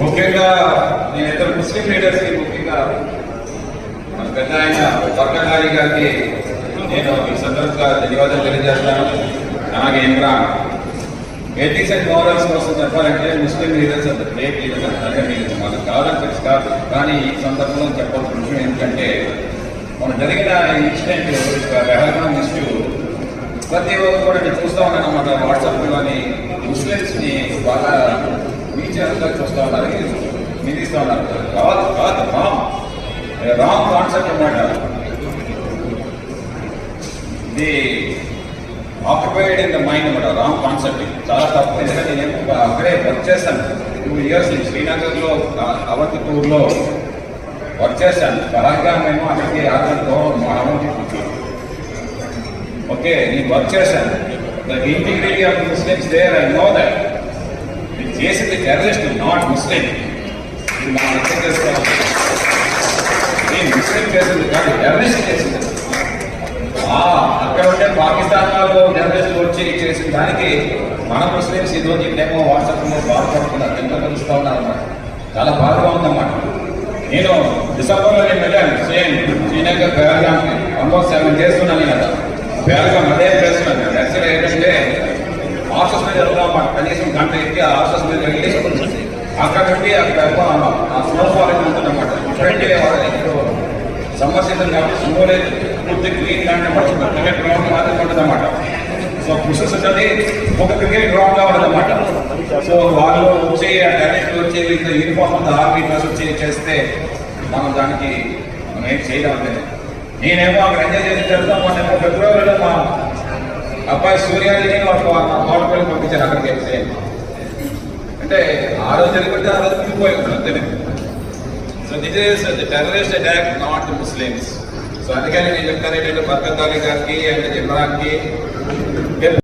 ముఖ్యంగా నేను ఇద్దరు ముస్లిం లీడర్స్కి ముఖ్యంగా మన పెద్ద ఆయన వర్గకారి గారికి నేను ఈ సందర్భంగా ధన్యవాదాలు తెలియజేస్తాను. అలాగే ఇమ్రాన్ ఎథిక్స్ అండ్ మోరల్స్ కోసం చెప్పాలంటే ముస్లిం లీడర్స్ అంత గ్రేట్ లీడర్స్ అంటే మీకు మనకు కావాలని తెలుసు కాదు కానీ ఈ సందర్భంలో చెప్పాల్సిన విషయం ఏంటంటే మనం జరిగిన ఇన్సిడెంట్ రెహమాన్ ఇష్యూ ప్రతి ఒక్కరు కూడా నేను చూస్తా ఉన్నాను అన్నమాట వాట్సాప్ కానీ ముస్లిమ్స్ని బాగా వీచర్గా చూస్తూ ఉన్నారు నిందిస్తూ ఉన్నారు. కాదు కాదు రాంగ్ రాంగ్ కాన్సెప్ట్ అన్నమాట ఇది ఆక్యుపైడ్ ఇన్ ద మైండ్ అనమాట రాంగ్ కాన్సెప్ట్ చాలా తప్పు. ఎందుకంటే నేను అక్కడే వర్క్ చేశాను. టూ ఇయర్స్ శ్రీనగర్లో అవంతిపూర్లో వర్క్ చేశాను. బలంగా మేము అక్కడికి ఆటలతో మా అవంతిపూర్లో ఓకే నేను వర్క్ చేశాను. The integrity of the Muslims there, I know that. That ఇది చేసింది టెర్రరిస్ట్ నాట్ ముస్లిం ఇది మనం అర్థం చేసుకోవాలి నేను ముస్లిం చేసింది కాదు టెర్రరిస్ట్ చేసింది ఆ, అక్కడ ఉండే పాకిస్తాన్ వాళ్ళు టెర్రరిస్ట్ వచ్చి చేసిన దానికి మన ముస్లిమ్స్ ఈ రోజు ఇక్కడేమో వాట్సాప్లో బాధపడుతున్నారు ఎంత కలుస్తూ ఉన్నారన్నమాట చాలా బాధగా ఉందన్నమాట. నేను డిసెంబర్లో నేను వెళ్ళాను. సేమ్ శ్రీనగర్ బేల్గామ్కి ఆల్మోస్ట్ సెవెన్ డేస్ ఉన్నాను కదా బేల్గామ్ అదే ప్లేస్ అక్కడ నుండి అక్కడ స్నో ఫాలింగ్ ఉంటుందన్నమాట ఫ్రెండ్ సమ్మర్ సీజన్ కాబట్టి స్నో లేదు. పూర్తి గ్రీన్ ల్యాండ్ అన్నమాట క్రికెట్ గ్రౌండ్ మాత్రం ఉంటుందన్నమాట సో పుషస్ ఉన్నది ఒక క్రికెట్ గ్రౌండ్గా ఉండదు సో వాళ్ళు వచ్చే డైరెక్ట్ వచ్చే ఇంత యూనిఫామ్ అంతా ఆర్మీ డ్రెస్ వచ్చి చేస్తే మనం దానికి మనం ఏం చేయలేం అంటే నేనేమో అక్కడ ఎంజాయ్ చేసి చేస్తాం మొన్న ఫిబ్రవరిలో మా అబ్బాయి సూర్యాని వాళ్ళకి మా పంపించారు అక్కడికి వెళ్తే. అంటే ఆ రోజు జరిగితే ఆ రోజు ఉండిపోయి ఉంటారు అంతే so this is the terrorist attack not Muslims so అందుకని నేను చెప్తాను ఏంటంటే బర్కత్ అలీ గారికి అండ్ ఇమ్రాన్కి